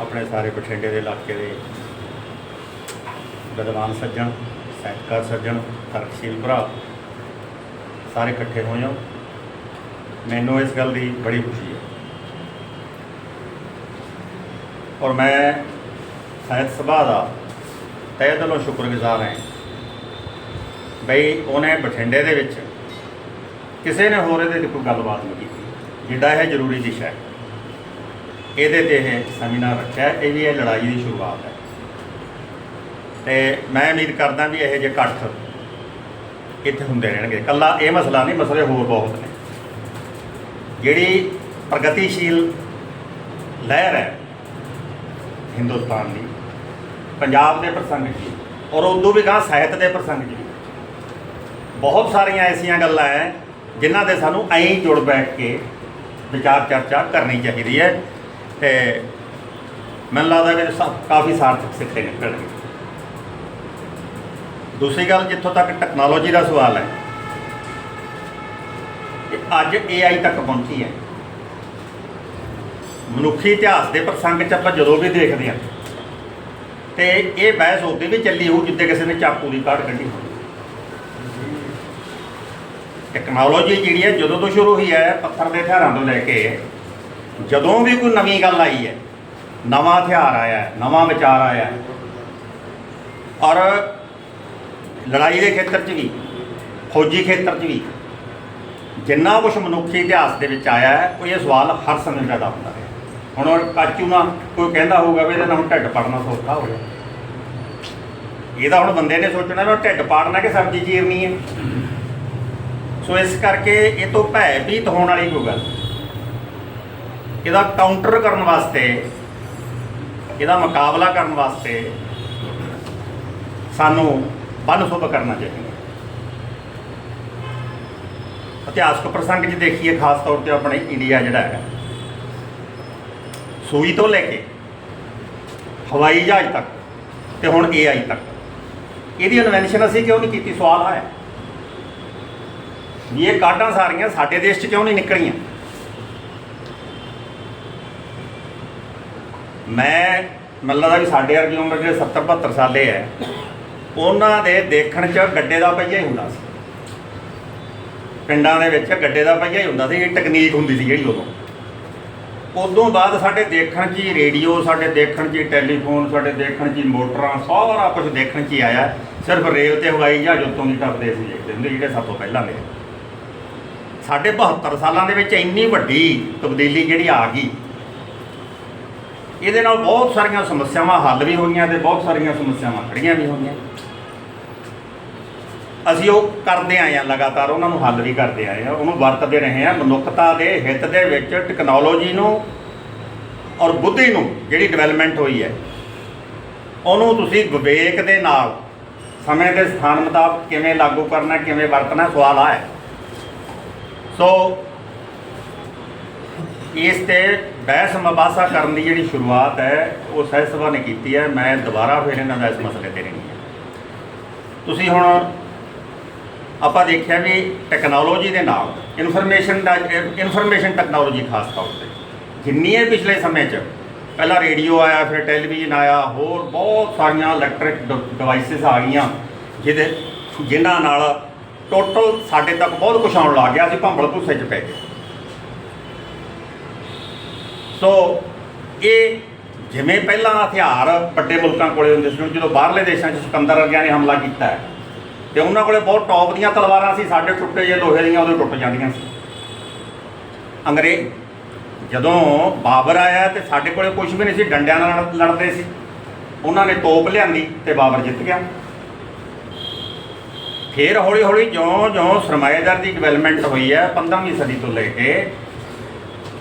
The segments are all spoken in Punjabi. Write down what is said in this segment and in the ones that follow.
ਆਪਣੇ ਸਾਰੇ ਬਠਿੰਡੇ ਦੇ ਇਲਾਕੇ ਦੇ ਵਿਦਵਾਨ ਸੱਜਣ, ਸਾਹਿਤਕਾਰ ਸੱਜਣ, ਤਰਕਸ਼ੀਲ ਭਰਾ ਸਾਰੇ ਇਕੱਠੇ ਹੋਏ ਹੋ। ਮੈਨੂੰ ਇਸ ਗੱਲ ਦੀ ਬੜੀ ਖੁਸ਼ੀ ਹੈ। ਔਰ ਮੈਂ ਸਾਹਿਤ ਸਭਾ ਦਾ ਤਹਿ ਦਿਲੋਂ ਸ਼ੁਕਰਗੁਜ਼ਾਰ ਹਾਂ ਬਈ ਉਹਨੇ ਬਠਿੰਡੇ ਦੇ ਵਿੱਚ ਕਿਸੇ ਨੇ ਹੋਰ ਇਹਦੇ ਤੇ ਕੋਈ ਗੱਲਬਾਤ ਨਹੀਂ ਕੀਤੀ। ਜਿੱਡਾ ਇਹ ਜ਼ਰੂਰੀ ਦਿਸ਼ਾ ਹੈ। ਇਹਦੇ ਤੇ ਇਹ ਸੈਮੀਨਾਰ ਰੱਖਿਆ ਇਹ ਵੀ ਇਹ ਲੜਾਈ ਦੀ ਸ਼ੁਰੂਆਤ ਹੈ। ਤੇ ਮੈਂ ਉਮੀਦ ਕਰਦਾ ਵੀ ਇਹ ਜੇ ਇਕੱਠ ਇੱਥੇ ਹੁੰਦੇ ਰਹਿਣਗੇ। ਕੱਲਾ ਇਹ ਮਸਲਾ ਨਹੀਂ, ਮਸਲੇ ਹੋਰ ਬਹੁਤ ਨੇ। ਜਿਹੜੀ ਪ੍ਰਗਤੀਸ਼ੀਲ ਲਹਿਰ ਹੈ ਹਿੰਦੁਸਤਾਨ ਦੀ, ਪੰਜਾਬ ਦੇ ਪ੍ਰਸੰਗ 'ਚ ਔਰ ਉਦੋਂ ਵੀ ਗਾਂ ਸਾਹਿਤ ਦੇ ਪ੍ਰਸੰਗ 'ਚ ਵੀ। ਬਹੁਤ ਸਾਰੀਆਂ ਐਸੀਆਂ ਗੱਲਾਂ ਹੈ ਜਿਨ੍ਹਾਂ ਦੇ ਸਾਨੂੰ ਐਂ ਜੁੜ ਬੈਠ ਕੇ ਵਿਚਾਰ ਚਰਚਾ ਕਰਨੀ ਚਾਹੀਦੀ ਹੈ। ਤੇ ਮੈਨੂੰ ਲੱਗਦਾ ਕਿ ਸਾ- ਕਾਫੀ ਸਾਰਥਕ ਸਿੱਖੇ ਨਿਕਲਣਗੇ। ਦੂਸਰੀ ਗੱਲ ਜਿੱਥੋਂ ਤੱਕ ਟੈਕਨੋਲੋਜੀ ਦਾ ਸਵਾਲ ਹੈ ਕਿ ਅੱਜ AI ਤੱਕ ਪਹੁੰਚੀ ਹੈ। ਮਨੁੱਖੀ ਇਤਿਹਾਸ ਦੇ ਪ੍ਰਸੰਗ 'ਚ ਆਪਾਂ ਜਦੋਂ ਵੀ ਦੇਖਦੇ ਹਾਂ ਤੇ ਇਹ ਬਹਿਸ ਉਹਦੇ ਵੀ ਚੱਲੀ ਹੋਊ ਜਿੱਦੇ ਕਿਸੇ ਨੇ ਚਾਕੂ ਦੀ ਕਾਢ ਕੱਢੀ ਹੋਵੇ ਟੈਕਨੋਲੋਜੀ ਜਿਹੜੀ ਹੈ ਜਦੋਂ ਤੋਂ ਸ਼ੁਰੂ ਹੋਈ ਹੈ ਪੱਥਰ ਦੇ ਹਥਿਆਰਾਂ ਤੋਂ ਲੈ ਕੇ ਜਦੋਂ ਵੀ ਕੋਈ ਨਵੀਂ ਗੱਲ ਆਈ ਹੈ, ਨਵਾਂ ਹਥਿਆਰ ਆਇਆ ਹੈ, ਨਵਾਂ ਵਿਚਾਰ ਆਇਆ ਹੈ, ਔਰ ਲੜਾਈ ਦੇ ਖੇਤਰ 'ਚ ਵੀ, ਫੌਜੀ ਖੇਤਰ 'ਚ ਵੀ, ਜਿੰਨਾ ਕੁਝ ਮਨੁੱਖੀ ਇਤਿਹਾਸ ਦੇ ਵਿੱਚ ਆਇਆ ਹੈ ਉਹ ਇਹ ਸਵਾਲ ਹਰ ਸਮੇਂ ਪੈਦਾ ਹੁੰਦਾ ਹੈ। ਹੁਣ ਉਹ ਕਾਚੂ ਨਾ ਕੋਈ ਕਹਿੰਦਾ ਹੋਊਗਾ ਵੀ ਇਹਦੇ ਨਾਲ ਹੁਣ ਢਿੱਡ ਪੜਨਾ ਸੌਖਾ ਹੋ ਗਿਆ। ਇਹਦਾ ਹੁਣ ਬੰਦੇ ਨੇ ਸੋਚਣਾ ਵੀ ਢਿੱਡ ਪਾੜਨਾ ਕਿ ਸਬਜ਼ੀ ਚੀਰਨੀ ਹੈ। ਸੋ ਇਸ ਕਰਕੇ ਇਹ ਤੋਂ ਭੈਭੀਤ ਹੋਣ ਵਾਲੀ ਕੋਈ ਗੱਲ ਇਹਦਾ ਕਾਊਂਟਰ ਕਰਨ ਵਾਸਤੇ, ਇਹਦਾ ਮੁਕਾਬਲਾ ਕਰਨ ਵਾਸਤੇ ਸਾਨੂੰ ਬੰਨਸੁਬ ਕਰਨਾ ਚਾਹੀਦਾ। ਇਤਿਹਾਸਕ ਪ੍ਰਸੰਗ 'ਚ ਦੇਖੀਏ, ਖਾਸ ਤੌਰ ਤੇ ਆਪਣੇ ਇੰਡੀਆ ਜਿਹੜਾ ਹੈ। ਸੂਈ ਤੋਂ ਲੈ ਕੇ ਹਵਾਈ ਜਹਾਜ਼ ਤੱਕ ਤੇ ਹੁਣ AI ਤੱਕ। ਇਹਦੀ ਇਨਵੈਂਸ਼ਨ ਅਸੀਂ ਕਿਉਂ ਨਹੀਂ ਕੀਤੀ? ਸਵਾਲ ਹੈ। ਵੀ ਇਹ ਕਾਢਾਂ ਸਾਰੀਆਂ ਸਾਡੇ ਦੇਸ਼ 'ਚ ਕਿਉਂ ਨਹੀਂ ਨਿਕਲੀਆਂ? ਮੈਂ ਮੈਨੂੰ ਲੱਗਦਾ ਵੀ ਸਾਡੇ ਵਰਗੀ ਉਮਰ ਜਿਹੜੇ 70 72 ਸਾਲੇ ਹੈ ਉਹਨਾਂ ਦੇ ਦੇਖਣ 'ਚ ਗੱਡੇ ਦਾ ਪਹੀਆ ਹੀ ਹੁੰਦਾ ਸੀ। ਪਿੰਡਾਂ ਦੇ ਵਿੱਚ ਗੱਡੇ ਦਾ ਪਹੀਆ ਹੀ ਹੁੰਦਾ ਸੀ ਇਹ ਟੈਕਨੀਕ ਹੁੰਦੀ ਸੀ ਜਿਹੜੀ ਉਦੋਂ। ਉਦੋਂ ਬਾਅਦ ਸਾਡੇ ਦੇਖਣ 'ਚ ਹੀ ਰੇਡੀਓ, ਸਾਡੇ ਦੇਖਣ 'ਚ ਹੀ ਟੈਲੀਫੋਨ, ਸਾਡੇ ਦੇਖਣ 'ਚ ਹੀ ਮੋਟਰਾਂ, ਸਾਰਾ ਕੁਝ ਦੇਖਣ 'ਚ ਹੀ ਆਇਆ। ਸਿਰਫ ਰੇਲ ਤੇ ਹਵਾਈ ਜਹਾਜ਼ ਉੱਤੋਂ ਦੀ ਟੱਪਦੇ ਸੀ ਦੇਖਦੇ ਹੁੰਦੇ, ਜਿਹੜੇ ਸਭ ਤੋਂ ਪਹਿਲਾਂ ਦੇ। ਸਾਡੇ 72 ਸਾਲਾਂ ਦੇ ਵਿੱਚ ਇੰਨੀ ਵੱਡੀ ਤਬਦੀਲੀ ਜਿਹੜੀ ਆ ਗਈ ਇਹਦੇ ਨਾਲ ਬਹੁਤ ਸਾਰੀਆਂ ਸਮੱਸਿਆਵਾਂ ਹੱਲ ਵੀ ਹੋਈਆਂ ਤੇ ਬਹੁਤ ਸਾਰੀਆਂ ਸਮੱਸਿਆਵਾਂ ਖੜੀਆਂ ਵੀ ਹੋਈਆਂ। ਅਸੀਂ ਉਹ ਕਰਦੇ ਆਏ ਆ ਲਗਾਤਾਰ, ਉਹਨਾਂ ਨੂੰ ਹੱਲ ਵੀ ਕਰਦੇ ਆਏ ਆ ਉਹਨੂੰ ਵਰਤਦੇ ਰਹੇ ਆ ਮਨੁੱਖਤਾ ਦੇ ਹਿੱਤ ਦੇ ਵਿੱਚ ਟੈਕਨੋਲੋਜੀ ਨੂੰ ਔਰ ਬੁੱਧੀ ਨੂੰ ਜਿਹੜੀ ਡਿਵੈਲਪਮੈਂਟ ਹੋਈ ਹੈ। ਉਹਨੂੰ ਤੁਸੀਂ ਵਿਵੇਕ ਦੇ ਨਾਲ ਸਮੇਂ ਦੇ ਸਥਾਨ ਮੁਤਾਬਕ ਕਿਵੇਂ ਲਾਗੂ ਕਰਨਾ, ਕਿਵੇਂ ਵਰਤਣਾ, ਸਵਾਲ ਆ ਹੈ ਸੋ ਇਸ ਤੇ ਬਹਿਸ ਮਬਾਸਾ ਕਰਨ ਦੀ ਜਿਹੜੀ ਸ਼ੁਰੂਆਤ ਹੈ, ਉਹ ਸਹਿਜ ਸਭਾ ਨੇ ਕੀਤੀ ਹੈ। ਮੈਂ ਦੁਬਾਰਾ ਫਿਰ ਇਹਨਾਂ ਦਾ ਇਸ ਮਸਲੇ ਤੇ ਨਹੀਂ ਹੈ। ਤੁਸੀਂ ਹੁਣ ਆਪਾਂ ਦੇਖਿਆ ਵੀ ਟੈਕਨੋਲੋਜੀ ਦੇ ਨਾਲ ਇਨਫੋਰਮੇਸ਼ਨ ਦਾ ਇਨਫੋਰਮੇਸ਼ਨ ਟੈਕਨੋਲੋਜੀ ਖਾਸ ਤੌਰ ਤੇ ਜਿੰਨੀ ਹੈ ਪਿਛਲੇ ਸਮੇਂ 'ਚ ਪਹਿਲਾਂ ਰੇਡੀਓ ਆਇਆ, ਫਿਰ ਟੈਲੀਵਿਜ਼ਨ ਆਇਆ, ਹੋਰ ਬਹੁਤ ਸਾਰੀਆਂ ਇਲੈਕਟ੍ਰਿਕ ਡਿਵਾਈਸਸ ਆ ਗਈਆਂ, ਜਿਹਦੇ ਜਿਨ੍ਹਾਂ ਨਾਲ ਟੋਟਲ ਸਾਡੇ ਤੱਕ ਬਹੁਤ ਕੁਝ ਆਉਣ ਲੱਗ ਗਿਆ। ਅਸੀਂ ਭੰਬਲ ਭੁੱਸੇ 'ਚ ਪੈ ਗਏ। ਸੋ ਇਹ ਜਿਵੇਂ ਪਹਿਲਾਂ ਹਥਿਆਰ ਵੱਡੇ ਮੁਲਕਾਂ ਕੋਲੇ ਹੁੰਦੇ ਸੀ ਜਦੋਂ ਬਾਹਰਲੇ ਦੇਸ਼ਾਂ 'ਚ ਸਿਕੰਦਰ ਵਰਗਿਆਂ ਨੇ ਹਮਲਾ ਕੀਤਾ ਹੈ, ਤੇ ਉਹਨਾਂ ਕੋਲੇ ਬਹੁਤ ਟੌਪ ਦੀਆਂ ਤਲਵਾਰਾਂ ਸੀ, ਸਾਡੇ ਟੁੱਟੇ ਜੇ ਲੋਹੇ ਦੀਆਂ ਉਦੋਂ ਟੁੱਟ ਜਾਂਦੀਆਂ ਸੀ। ਅੰਗਰੇਜ਼ ਜਦੋਂ ਬਾਬਰ ਆਇਆ ਤੇ ਸਾਡੇ ਕੋਲੇ ਕੁਝ ਵੀ ਨਹੀਂ ਸੀ, ਡੰਡਿਆਂ ਨਾਲ ਲੜ- ਲੜਦੇ ਸੀ। ਉਹਨਾਂ ਨੇ ਤੋਪ ਲਿਆਂਦੀ ਤੇ ਬਾਬਰ ਜਿੱਤ ਗਿਆ। ਫਿਰ ਹੌਲੀ ਹੌਲੀ ਜਿਉਂ-ਜਿਉਂ ਸਰਮਾਏਦਾਰ ਦੀ ਡਿਵੈਲਪਮੈਂਟ ਹੋਈ ਹੈ 15ਵੀਂ ਸਦੀ ਤੋਂ ਲੈ ਕੇ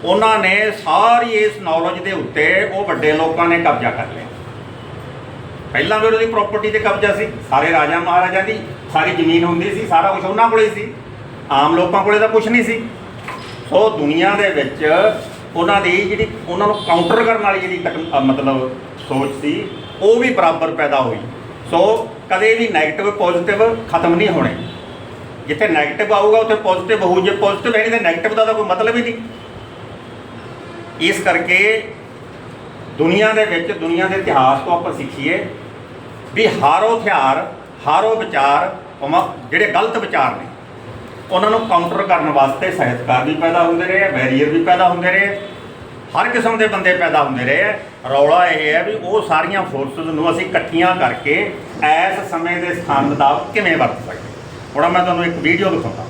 ਉਹਨਾਂ ਨੇ ਸਾਰੀ ਇਸ ਨੌਲੇਜ ਦੇ ਉੱਤੇ ਉਹ ਵੱਡੇ ਲੋਕਾਂ ਨੇ ਕਬਜ਼ਾ ਕਰ ਲਿਆ। ਪਹਿਲਾਂ ਵੀ ਉਹਦੀ ਪ੍ਰਾਪਰਟੀ ਤੇ ਕਬਜ਼ਾ ਸੀ, ਸਾਰੇ ਰਾਜਾ ਮਹਾਰਾਜਾ ਦੀ, ਸਾਰੀ ਜ਼ਮੀਨ ਹੁੰਦੀ ਸੀ, ਸਾਰਾ ਕੁਝ ਉਹਨਾਂ ਕੋਲੇ ਸੀ। ਆਮ ਲੋਕਾਂ ਕੋਲੇ ਤਾਂ ਕੁਝ ਨਹੀਂ ਸੀ। ਸੋ ਦੁਨੀਆ ਦੇ ਵਿੱਚ ਉਹਨਾਂ ਦੀ ਜਿਹੜੀ, ਉਹਨਾਂ ਨੂੰ ਕਾਊਂਟਰ ਕਰਨ ਵਾਲੀ ਜਿਹੜੀ ਮਤਲਬ ਸੋਚ ਸੀ, ਉਹ ਵੀ ਬਰਾਬਰ ਪੈਦਾ ਹੋਈ। ਸੋ ਕਦੇ ਵੀ ਨੈਗੇਟਿਵ ਪੋਜ਼ਿਟਿਵ ਖਤਮ ਨਹੀਂ ਹੋਣੇ। ਜਿੱਥੇ ਨੈਗੇਟਿਵ ਆਊਗਾ, ਉੱਥੇ ਪੋਜ਼ਿਟਿਵ ਹੋਊ। ਜੇ ਪੋਜ਼ਿਟਿਵ ਹੈ ਨਹੀਂ, ਤਾਂ 네ਗੇਟਿਵ ਦਾ ਤਾਂ ਕੋਈ ਮਤਲਬ ਹੀ ਨਹੀਂ। ਇਸ ਕਰਕੇ ਦੁਨੀਆ ਦੇ ਵਿੱਚ, ਦੁਨੀਆ ਦੇ ਇਤਿਹਾਸ ਤੋਂ ਆਪਾਂ ਸਿੱਖੀਏ ਵੀ ਹਾਰੋ ਹਥਿਆਰ, ਹਾਰੋ ਵਿਚਾਰ ਜਿਹੜੇ ਗਲਤ ਵਿਚਾਰ ਨੇ, ਉਹਨਾਂ ਨੂੰ ਕਾਊਂਟਰ ਕਰਨ ਵਾਸਤੇ ਸਾਹਿਤਕਾਰ ਵੀ ਪੈਦਾ ਹੁੰਦੇ ਰਹੇ ਬੈਰੀਅਰ ਵੀ ਪੈਦਾ ਹੁੰਦੇ ਰਹੇ ਹਰ ਕਿਸਮ ਦੇ ਬੰਦੇ ਪੈਦਾ ਹੁੰਦੇ ਰਹੇ ਹੈ। ਰੌਲਾ ਇਹ ਹੈ ਵੀ ਉਹ ਸਾਰੀਆਂ ਫੋਰਸਸ ਨੂੰ ਅਸੀਂ ਇਕੱਠੀਆਂ ਕਰਕੇ ਇਸ ਸਮੇਂ ਦੇ ਸਥਾਨ ਦਾ ਕਿਵੇਂ ਵਰਤ ਸਕਦੇ ਹੁਣ ਮੈਂ ਤੁਹਾਨੂੰ ਇੱਕ ਵੀਡੀਓ ਦਿਖਾਉਂਦਾ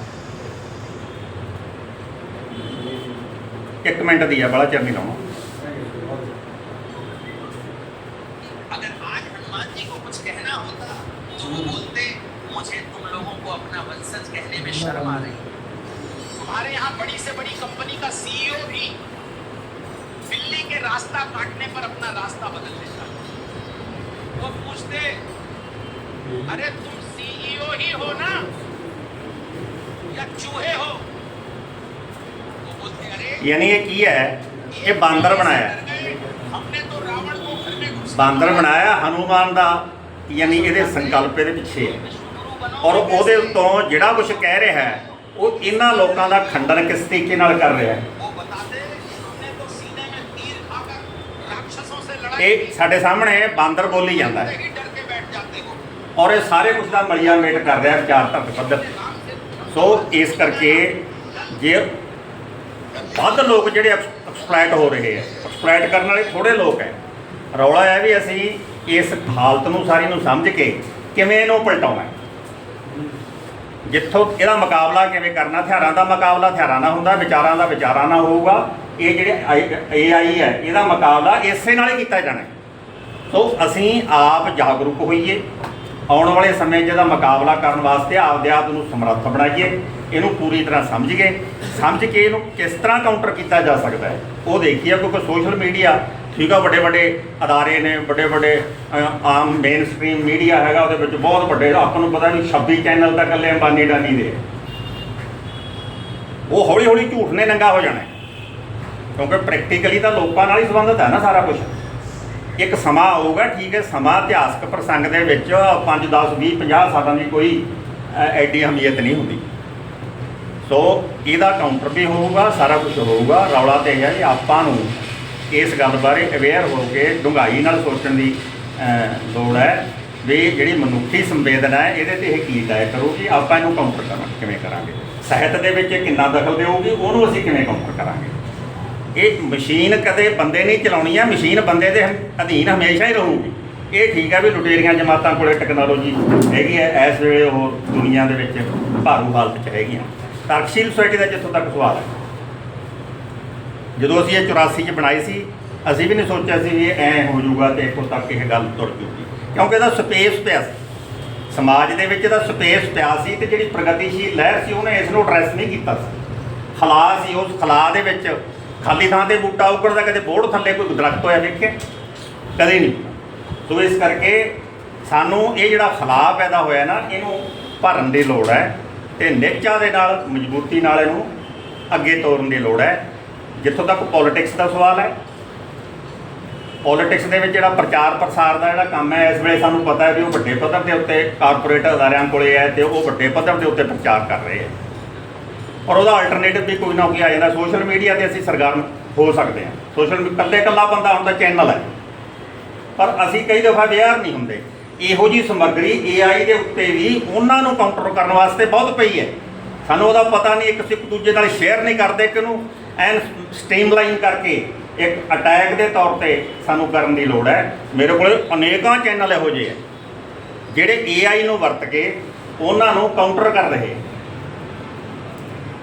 ਇੱਕ ਮਿੰਟ ਦੀ ਹੈ ਬੜਾ ਚਿਰ ਨਹੀਂ ਲਾਉਣਾ अगर आज हनुमान जी को कुछ कहना होता तो वो बोलते मुझे तुम लोगों को अपना वंशज कहने में शर्म आ रही है तुम्हारे यहाँ बड़ी से बड़ी कंपनी का सीईओ भी बिल्ली के रास्ता काटने पर अपना रास्ता बदल देता है वो पूछते अरे तुम सीईओ ही हो ना या चूहे हो वो बोलते अरे ਯਾਨੀ ਇਹ ਕੀ ਹੈ? ਇਹ ਬਾਂਦਰ ਬਣਾਇਆ। ਬਾਂਦਰ ਬਣਾਇਆ ਹਨੂਮਾਨ ਦਾ, ਯਾਨੀ ਇਹਦੇ ਸੰਕਲਪ ਇਹਦੇ ਪਿੱਛੇ। ਔਰ ਉਹਦੇ ਉੱਤੋਂ ਜਿਹੜਾ ਕੁਝ ਕਹਿ ਰਿਹਾ ਹੈ, ਉਹ ਇਹਨਾਂ ਲੋਕਾਂ ਦਾ ਖੰਡਨ ਕਿਸ ਤਰੀਕੇ ਨਾਲ ਕਰ ਰਿਹਾ ਹੈ? ਇਹ ਸਾਡੇ ਸਾਹਮਣੇ ਬਾਂਦਰ ਬੋਲੀ ਜਾਂਦਾ ਹੈ। ਔਰ ਇਹ ਸਾਰੇ ਕੁਝ ਦਾ ਮਲਿਆ ਮੇਟ ਕਰ ਰਿਹਾ ਵਿਚਾਰ ਤੱਕ ਪੱਧਰ। ਸੋ ਇਸ ਕਰਕੇ ਜੇ ਵੱਧ ਲੋਕ ਜਿਹੜੇ ਐਕਸਪਲੋਇਟ ਹੋ ਰਹੇ ਹੈ ਐਕਸਪਲੋਇਟ ਕਰਨ ਵਾਲੇ ਥੋੜੇ ਲੋਕ ਹੈ ਰੌਲਾ ਹੈ ਵੀ ਅਸੀਂ ਇਸ ਹਾਲਤ ਨੂੰ ਸਾਰੀ ਨੂੰ ਸਮਝ ਕੇ ਕਿਵੇਂ ਇਹਨੂੰ ਪਲਟਾਉਣਾ ਜਿੱਥੋਂ ਇਹਦਾ ਮੁਕਾਬਲਾ ਕਿਵੇਂ ਕਰਨਾ, ਹਥਿਆਰਾਂ ਦਾ ਮੁਕਾਬਲਾ ਹਥਿਆਰਾਂ ਨਾਲ ਹੁੰਦਾ, ਵਿਚਾਰਾਂ ਦਾ ਵਿਚਾਰਾਂ ਨਾਲ ਹੋਊਗਾ। ਇਹ ਜਿਹੜੇ ਏਆਈ ਹੈ ਇਹਦਾ ਮੁਕਾਬਲਾ ਇਸੇ ਨਾਲ ਹੀ ਕੀਤਾ ਜਾਣਾ ਸੋ ਅਸੀਂ ਆਪ ਜਾਗਰੂਕ ਹੋਈਏ। ਆਉਣ ਵਾਲੇ ਸਮੇਂ 'ਚ ਇਹਦਾ ਮੁਕਾਬਲਾ ਕਰਨ ਵਾਸਤੇ ਆਪਦੇ ਆਪ ਨੂੰ ਸਮਰੱਥ ਬਣਾਈਏ, ਇਹਨੂੰ ਪੂਰੀ ਤਰ੍ਹਾਂ ਸਮਝੀਏ। ਸਮਝ ਕੇ ਇਹਨੂੰ ਕਿਸ ਤਰ੍ਹਾਂ ਕਾਊਂਟਰ ਕੀਤਾ ਜਾ ਸਕਦਾ ਹੈ, ਉਹ ਦੇਖੀਏ, ਕਿਉਂਕਿ ਸੋਸ਼ਲ ਮੀਡੀਆ ਠੀਕ ਆ ਵੱਡੇ ਵੱਡੇ ਅਦਾਰੇ ਨੇ ਵੱਡੇ ਵੱਡੇ ਆਮ ਮੇਨ ਸਟ੍ਰੀਮ ਮੀਡੀਆ ਹੈਗਾ, ਉਹਦੇ ਵਿੱਚ ਬਹੁਤ ਵੱਡੇ, ਆਪਾਂ ਨੂੰ ਪਤਾ ਨਹੀਂ 26 ਚੈਨਲ ਤਾਂ ਇਕੱਲੇ ਅੰਬਾਨੀ ਡਾਨੀ ਦੇ। ਉਹ ਹੌਲੀ ਹੌਲੀ ਝੂਠ ਨੇ ਨੰਗਾ ਹੋ ਜਾਣਾ ਕਿਉਂਕਿ ਪ੍ਰੈਕਟੀਕਲੀ ਤਾਂ ਲੋਕਾਂ ਨਾਲ ਹੀ ਸੰਬੰਧਿਤ ਹੈ ਨਾ ਸਾਰਾ ਕੁਝ ਇੱਕ ਸਮਾਂ ਆਊਗਾ, ਠੀਕ ਹੈ, ਸਮਾਂ ਇਤਿਹਾਸਕ ਪ੍ਰਸੰਗ ਦੇ ਵਿੱਚ 5 10 20 50 ਸਾਲਾਂ ਦੀ ਕੋਈ ਐਡੀ ਅਹਮੀਅਤ ਨਹੀਂ ਹੁੰਦੀ। ਸੋ ਇਹਦਾ ਕਾਊਂਟਰ ਵੀ ਹੋਊਗਾ, ਸਾਰਾ ਕੁਝ ਹੋਊਗਾ, ਰੌਲਾ ਤੇ ਇਹ ਹੈ ਵੀ ਆਪਾਂ ਨੂੰ ਇਸ ਗੱਲ ਬਾਰੇ ਅਵੇਅਰ ਹੋ ਕੇ, ਡੂੰਘਾਈ ਨਾਲ ਸੋਚਣ ਦੀ ਲੋੜ ਹੈ ਵੀ ਜਿਹੜੀ ਮਨੁੱਖੀ ਸੰਵੇਦਨਾ ਹੈ, ਇਹਦੇ ਤੇ ਇਹ ਕੀ ਦਾਇ ਕਰੂਗੀ, ਆਪਾਂ ਇਹਨੂੰ ਕਾਊਂਟਰ ਕਰਾਂਗੇ, ਕਿਵੇਂ ਕਰਾਂਗੇ? ਸਾਹਿਤ ਦੇ ਵਿੱਚ ਕਿੰਨਾ ਦਖਲ ਦੇਊਗੀ, ਉਹਨੂੰ ਅਸੀਂ ਕਿਵੇਂ ਕਾਊਂਟਰ ਕਰਾਂਗੇ? ਇਹ ਮਸ਼ੀਨ ਕਦੇ ਬੰਦੇ ਨਹੀਂ ਚਲਾਉਣੀ ਆ, ਮਸ਼ੀਨ ਬੰਦੇ ਦੇ ਅਧੀਨ ਹਮੇਸ਼ਾ ਹੀ ਰਹੂਗੀ। ਇਹ ਠੀਕ ਆ ਵੀ ਲੁਟੇਰੀਆਂ ਜਮਾਤਾਂ ਕੋਲੇ ਟੈਕਨੋਲੋਜੀ ਹੈਗੀ ਹੈ ਇਸ ਵੇਲੇ ਉਹ ਦੁਨੀਆ ਦੇ ਵਿੱਚ ਭਾਰੂ ਹਾਲਤ 'ਚ ਹੈਗੀਆਂ। ਤਰਕਸ਼ੀਲ ਸੁਸਾਇਟੀ ਦਾ ਜਿੱਥੋਂ ਤੱਕ ਸਵਾਲ ਹੈ। ਜਦੋਂ ਅਸੀਂ ਇਹ 84 'ਚ ਬਣਾਈ ਸੀ, ਅਸੀਂ ਵੀ ਨਹੀਂ ਸੋਚਿਆ ਸੀ ਵੀ ਇਹ ਐ ਹੋ ਜਾਊਗਾ ਤੇ ਇੱਥੋਂ ਤੱਕ ਇਹ ਗੱਲ ਤੁਰ ਜੂਗੀ ਕਿਉਂਕਿ ਇਹਦਾ ਸਪੇਸ ਪਿਆ ਸੀ। ਸਮਾਜ ਦੇ ਵਿੱਚ ਇਹਦਾ ਸਪੇਸ ਪਿਆ ਸੀ ਤੇ ਜਿਹੜੀ ਪ੍ਰਗਤੀਸ਼ੀਲ ਲਹਿਰ ਸੀ, ਉਹਨੇ ਇਸ ਨੂੰ ਐਡਰੈਸ ਨਹੀਂ ਕੀਤਾ ਸੀ। ਖਲਾ ਸੀ ਉਸ ਖਲਾ ਦੇ ਵਿੱਚ। ਖਾਲੀ ਥਾਂ ਤੇ ਬੂਟਾ ਉੱਗੜਦਾ, ਕਦੇ ਬੋੜ ਥੱਲੇ ਕੋਈ ਦਰਖਤ ਹੋਇਆ ਵੇਖਿਆ ਕਦੇ ਨਹੀਂ। ਸੋ ਇਸ ਕਰਕੇ ਸਾਨੂੰ ਇਹ ਜਿਹੜਾ ਫਲਾਅ ਪੈਦਾ ਹੋਇਆ ਨਾ, ਇਹਨੂੰ ਭਰਨ ਦੀ ਲੋੜ ਹੈ ਤੇ ਨਿਚਾ ਦੇ ਨਾਲ, ਮਜ਼ਬੂਤੀ ਨਾਲ ਇਹਨੂੰ ਅੱਗੇ ਤੋਰਨ ਦੀ ਲੋੜ ਹੈ। ਜਿੱਥੋਂ ਤੱਕ ਪੋਲਿਟਿਕਸ ਦਾ ਸਵਾਲ ਹੈ ਪੋਲਿਟਿਕਸ ਦੇ ਵਿੱਚ ਜਿਹੜਾ ਪ੍ਰਚਾਰ ਪ੍ਰਸਾਰ ਦਾ ਜਿਹੜਾ ਕੰਮ ਹੈ, ਇਸ ਵੇਲੇ ਸਾਨੂੰ ਪਤਾ ਹੈ ਵੀ ਉਹ ਵੱਡੇ ਪੱਧਰ ਦੇ ਉੱਤੇ ਕਾਰਪੋਰੇਟ ਅਦਾਰਿਆਂ ਕੋਲੇ ਹੈ ਤੇ ਉਹ ਵੱਡੇ ਪੱਧਰ ਦੇ ਉੱਤੇ ਪ੍ਰਚਾਰ ਕਰ ਰਹੇ ਹੈ। ਔਰ ਉਹਦਾ ਅਲਟਰਨੇਟਿਵ ਵੀ ਕੋਈ ਨਾ ਕੋਈ ਆ ਜਾਂਦਾ। ਸੋਸ਼ਲ ਮੀਡੀਆ ਤੇ ਅਸੀਂ ਸਰਗਰਮ ਹੋ ਸਕਦੇ ਹਾਂ। ਸੋਸ਼ਲ ਇਕੱਲੇ ਇਕੱਲਾ ਬੰਦਾ ਹੁੰਦਾ, ਚੈਨਲ ਹੈ। ਪਰ ਅਸੀਂ ਕਈ ਦਫਾ ਅਵੇਅਰ ਨਹੀਂ ਹੁੰਦੇ। ਇਹੋ ਜੀ ਸਮੱਗਰੀ AI ਦੇ ਉੱਤੇ ਵੀ ਉਹਨਾਂ ਨੂੰ ਕਾਊਂਟਰ ਕਰਨ ਵਾਸਤੇ ਬਹੁਤ ਪਈ ਹੈ। ਸਾਨੂੰ ਉਹਦਾ ਪਤਾ ਨਹੀਂ, ਇੱਕ ਇੱਕ ਦੂਜੇ ਨਾਲ ਸ਼ੇਅਰ ਨਹੀਂ ਕਰਦੇ ਕਿ ਉਹਨੂੰ ਐਨ ਸਟ੍ਰੀਮਲਾਈਨ ਕਰਕੇ ਇੱਕ ਅਟੈਕ ਦੇ ਤੌਰ ਤੇ ਸਾਨੂੰ ਕਰਨ ਦੀ ਲੋੜ ਹੈ। ਮੇਰੇ ਕੋਲ ਅਨੇਕਾਂ ਚੈਨਲ ਇਹੋ ਜਿਹੇ ਹੈ। ਜਿਹੜੇ AI ਨੂੰ ਵਰਤ ਕੇ ਉਹਨਾਂ ਨੂੰ ਕਾਊਂਟਰ ਕਰ ਰਹੇ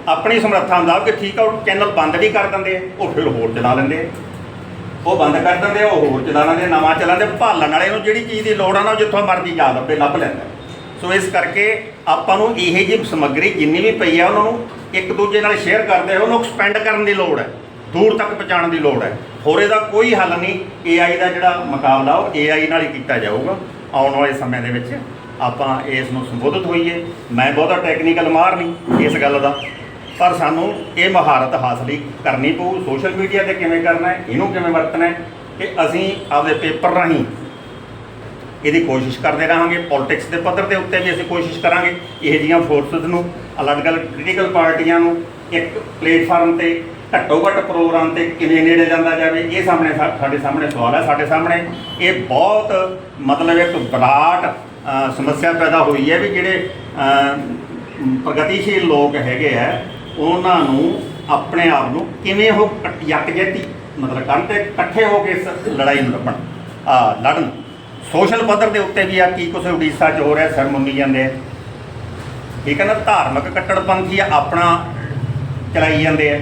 ਆਪਣੀ ਸਮਰੱਥਾ ਹੁੰਦਾ ਕਿ ਠੀਕ ਆ, ਉਹ ਚੈਨਲ ਬੰਦ ਵੀ ਕਰ ਦਿੰਦੇ ਉਹ ਫਿਰ ਹੋਰ ਚਲਾ ਲੈਂਦੇ ਉਹ ਬੰਦ ਕਰ ਦਿੰਦੇ ਉਹ ਹੋਰ ਚਲਾ ਲੈਂਦੇ ਨਵਾਂ ਚਲਾਉਂਦੇ ਭਾਲਣ ਵਾਲੇ ਨੂੰ ਜਿਹੜੀ ਚੀਜ਼ ਦੀ ਲੋੜ ਆ ਨਾ, ਉਹ ਜਿੱਥੋਂ ਮਰਜ਼ੀ ਜਾ ਲੱਭੇ ਲੱਭ ਲੈਂਦਾ ਸੋ ਇਸ ਕਰਕੇ ਆਪਾਂ ਨੂੰ ਇਹ ਜਿਹੀ ਸਮੱਗਰੀ ਜਿੰਨੀ ਵੀ ਪਈ ਆ, ਉਹਨਾਂ ਨੂੰ ਇੱਕ ਦੂਜੇ ਨਾਲ ਸ਼ੇਅਰ ਕਰਦੇ ਉਹਨੂੰ ਐਕਸਪੈਂਡ ਕਰਨ ਦੀ ਲੋੜ ਹੈ, ਦੂਰ ਤੱਕ ਪਹੁੰਚਾਉਣ ਦੀ ਲੋੜ ਹੈ। ਹੋਰ ਇਹਦਾ ਕੋਈ ਹੱਲ ਨਹੀਂ AI ਦਾ ਜਿਹੜਾ ਮੁਕਾਬਲਾ, ਉਹ AI ਨਾਲ ਹੀ ਕੀਤਾ ਜਾਊਗਾ। ਆਉਣ ਵਾਲੇ ਸਮੇਂ ਦੇ ਵਿੱਚ ਆਪਾਂ ਇਸ ਨੂੰ ਸੰਬੋਧਿਤ ਹੋਈਏ। ਮੈਂ ਬਹੁਤਾ ਟੈਕਨੀਕਲ ਮਾਹਰ ਨਹੀਂ ਇਸ ਗੱਲ ਦਾ। ਪਰ ਸਾਨੂੰ ਇਹ ਮਹਾਰਤ ਹਾਸਲ ਕਰਨੀ ਪਊ। ਸੋਸ਼ਲ ਮੀਡੀਆ ਤੇ ਕਿਵੇਂ ਕਰਨਾ ਹੈ, ਇਹਨੂੰ ਕਿਵੇਂ ਵਰਤਣਾ ਹੈ ਕਿ ਅਸੀਂ ਆਪਦੇ ਪੇਪਰ ਰਾਹੀਂ ਇਹਦੀ ਕੋਸ਼ਿਸ਼ ਕਰਦੇ ਰਹਾਂਗੇ। ਪੋਲਿਟਿਕਸ ਦੇ ਪੱਧਰ ਦੇ ਉੱਤੇ ਵੀ ਅਸੀਂ ਕੋਸ਼ਿਸ਼ ਕਰਾਂਗੇ ਇਹ ਜੀਆਂ ਫੋਰਸਸ ਨੂੰ, ਅਲੱਗ-ਅਲੱਗ ਪੋਲੀਟੀਕਲ ਪਾਰਟੀਆਂ ਨੂੰ ਇੱਕ ਪਲੇਟਫਾਰਮ ਤੇ ਘੱਟੋ ਘੱਟ ਪ੍ਰੋਗਰਾਮ ਤੇ ਕਿਵੇਂ ਨੇੜੇ ਜਾਂਦਾ ਜਾਵੇ, ਇਹ ਸਾਹਮਣੇ ਸਾਡੇ ਸਾਹਮਣੇ ਸਵਾਲ ਹੈ, ਸਾਡੇ ਸਾਹਮਣੇ ਇਹ ਬਹੁਤ ਮਤਲਬ ਇੱਕ ਵਿਰਾਟ ਸਮੱਸਿਆ ਪੈਦਾ ਹੋਈ ਹੈ ਵੀ ਜਿਹੜੇ ਪ੍ਰਗਤੀਸ਼ੀਲ ਲੋਕ ਹੈਗੇ ਆ ਉਹਨਾਂ ਨੂੰ ਆਪਣੇ ਆਪ ਨੂੰ ਕਿਵੇਂ ਉਹ ਇਕ- ਯਕਜਹਿਤੀ ਮਤਲਬ ਕਰਨ ਤੇ ਇਕੱਠੇ ਹੋ ਕੇ ਇਸ ਲੜਾਈ ਨੂੰ ਲੱਭਣ, ਆ, ਲੜਨ। ਸੋਸ਼ਲ ਪੱਧਰ ਦੇ ਉੱਤੇ ਵੀ ਆ ਕੀ ਕੁਛ ਉੜੀਸਾ 'ਚ ਹੋ ਰਿਹਾ ਸਿਰ ਮੁੰਨੀ ਜਾਂਦੇ ਆ। ਠੀਕ ਹੈ ਨਾ, ਧਾਰਮਿਕ ਕੱਟੜਪੰਥੀ ਆ, ਆਪਣਾ ਚਲਾਈ ਜਾਂਦੇ ਆ।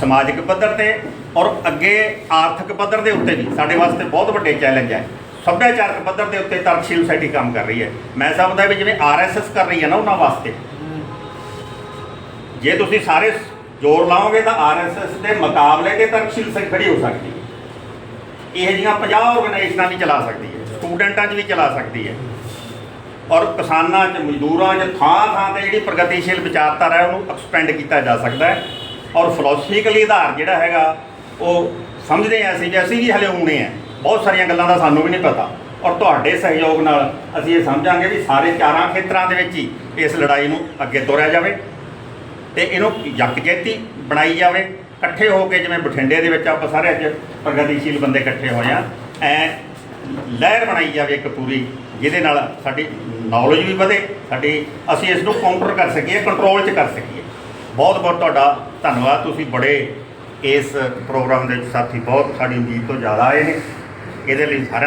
ਸਮਾਜਿਕ ਪੱਧਰ ਤੇ ਔਰ ਅੱਗੇ ਆਰਥਿਕ ਪੱਧਰ ਦੇ ਉੱਤੇ ਵੀ, ਸਾਡੇ ਵਾਸਤੇ ਬਹੁਤ ਵੱਡੇ ਚੈਲੰਜ ਹੈ ਸੱਭਿਆਚਾਰਕ ਪੱਧਰ ਦੇ ਉੱਤੇ ਤਰਕਸ਼ੀਲ ਸੋਸਾਇਟੀ ਕੰਮ ਕਰ ਰਹੀ ਹੈ। ਮੈਂ ਸਮਝਦਾ ਵੀ ਜਿਵੇਂ ਆਰਐਸਐਸ ਕਰ ਰਹੀ ਹੈ ਨਾ ਉਹਨਾਂ ਵਾਸਤੇ ਜੇ ਤੁਸੀਂ ਸਾਰੇ ਜ਼ੋਰ ਲਾਓਗੇ ਤਾਂ ਆਰਐਸਐਸ ਦੇ ਮੁਕਾਬਲੇ ਤੇ ਤਰਕਸ਼ੀਲ ਸੋਸਾਇਟੀ ਖੜੀ ਹੋ ਸਕਦੀ ਹੈ। ਇਹ ਜੀਆਂ 50 ਆਰਗੇਨਾਈਜ਼ੇਸ਼ਨਾਂ ਵੀ ਚਲਾ ਸਕਦੀ ਹੈ, ਸਟੂਡੈਂਟਾਂ 'ਚ ਵੀ ਚਲਾ ਸਕਦੀ ਹੈ। ਔਰ ਕਿਸਾਨਾਂ 'ਚ, ਮਜ਼ਦੂਰਾਂ 'ਚ, ਥਾਂ ਥਾਂ ਤੇ ਜਿਹੜੀ ਪ੍ਰਗਤੀਸ਼ੀਲ ਵਿਚਾਰਧਾਰਾ ਹੈ, ਉਹਨੂੰ ਐਕਸਪੈਂਡ ਕੀਤਾ ਜਾ ਸਕਦਾ ਹੈ। ਔਰ ਫਿਲਾਸਫੀਕਲੀ ਆਧਾਰ ਜਿਹੜਾ ਹੈਗਾ, ਉਹ ਸਮਝਦੇ ਹਾਂ ਅਸੀਂ ਵੀ ਅਸੀਂ ਵੀ ਹਲੇ ਹੋਣੇ ਆ ਬਹੁਤ ਸਾਰੀਆਂ ਗੱਲਾਂ ਦਾ ਸਾਨੂੰ ਵੀ ਨਹੀਂ ਪਤਾ। ਔਰ ਤੁਹਾਡੇ ਸਹਿਯੋਗ ਨਾਲ ਅਸੀਂ ਇਹ ਸਮਝਾਂਗੇ ਵੀ ਸਾਰੇ ਚਾਰਾਂ ਖੇਤਰਾਂ ਦੇ ਵਿੱਚ ਹੀ ਇਸ ਲੜਾਈ ਨੂੰ ਅੱਗੇ ਤੋਰਿਆ ਜਾਵੇ। ਤੇ ਇਹਨੂੰ ਯਕਜਹਿਤੀ ਬਣਾਈ ਜਾਵੇ। ਇਕੱਠੇ ਹੋ ਕੇ ਜਿਵੇਂ ਬਠਿੰਡੇ ਦੇ ਵਿੱਚ ਆਪਾਂ ਸਾਰੇ ਅੱਜ ਪ੍ਰਗਤੀਸ਼ੀਲ ਬੰਦੇ ਇਕੱਠੇ ਹੋਏ ਆ ਐ ਲਹਿਰ ਬਣਾਈ ਜਾਵੇ ਇੱਕ ਪੂਰੀ, ਜਿਹਦੇ ਨਾਲ ਸਾਡੀ ਨੌਲੇਜ ਵੀ ਵਧੇ, ਸਾਡੀ ਅਸੀਂ ਇਸ ਨੂੰ ਕਾਊਂਟਰ ਕਰ ਸਕੀਏ ਕੰਟਰੋਲ 'ਚ ਕਰ ਸਕੀਏ। ਬਹੁਤ ਬਹੁਤ ਤੁਹਾਡਾ ਧੰਨਵਾਦ, ਤੁਸੀਂ ਬੜੇ ਇਸ ਪ੍ਰੋਗਰਾਮ ਦੇ ਵਿੱਚ ਸਾਥੀ ਬਹੁਤ, ਸਾਡੀ ਉਮੀਦ ਤੋਂ ਜ਼ਿਆਦਾ ਆਏ ਨੇ। ਇਹਦੇ ਲਈ ਸਾਰਿਆਂ